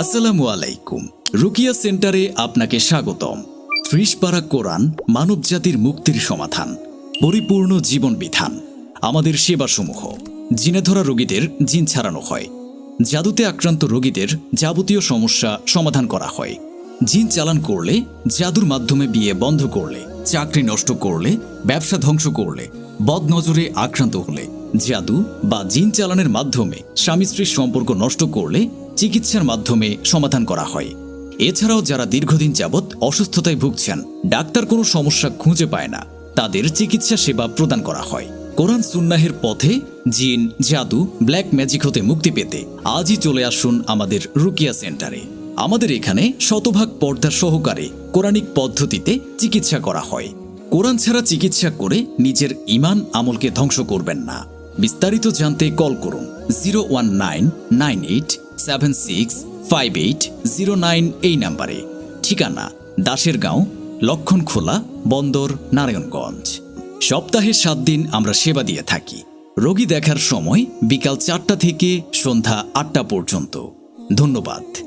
আসসালামু আলাইকুম। রুকিয়া সেন্টারে আপনাকে স্বাগতম। ত্রিশ পারা কোরআন মানবজাতির মুক্তির সমাধান, পরিপূর্ণ জীবন বিধান, আমাদের সেবাসমূহ, জিনে ধরা রোগীদের জিন ছাড়ানো হয়, জাদুতে আক্রান্ত রোগীদের যাবতীয় সমস্যা সমাধান করা হয়, জিন চালান করলে, জাদুর মাধ্যমে বিয়ে বন্ধ করলে, চাকরি নষ্ট করলে, ব্যবসা ধ্বংস করলে, বদনজরে আক্রান্ত হলে, জাদু বা জিন চালানের মাধ্যমে স্বামী স্ত্রীর সম্পর্ক নষ্ট করলে চিকিৎসার মাধ্যমে সমাধান করা হয়। এছাড়াও যারা দীর্ঘদিন যাবৎ অসুস্থতায় ভুগছেন, ডাক্তার কোনো সমস্যা খুঁজে পায় না। তাদের চিকিৎসা সেবা প্রদান করা হয়। কোরআন সুন্নাহের পথে জিন, জাদু, ব্ল্যাক ম্যাজিক হতে মুক্তি পেতে আজই চলে আসুন আমাদের রুকিয়া সেন্টারে। আমাদের এখানে শতভাগ পর্দার সহকারে কোরআনিক পদ্ধতিতে চিকিৎসা করা হয়। কোরআন ছাড়া চিকিৎসা করে নিজের ইমান আমলকে ধ্বংস করবেন না। বিস্তারিত জানতে কল করুন, zero one nine nine eight seven six five eight zero nine এই নাম্বারে। ঠিকানা দাসের গাঁও লক্ষণখোলা, বন্দর, নারায়ণগঞ্জ। সপ্তাহে সাত দিন আমরা সেবা দিয়ে থাকি। রোগী দেখার সময় বিকাল চারটা থেকে সন্ধ্যা আটটা পর্যন্ত। ধন্যবাদ।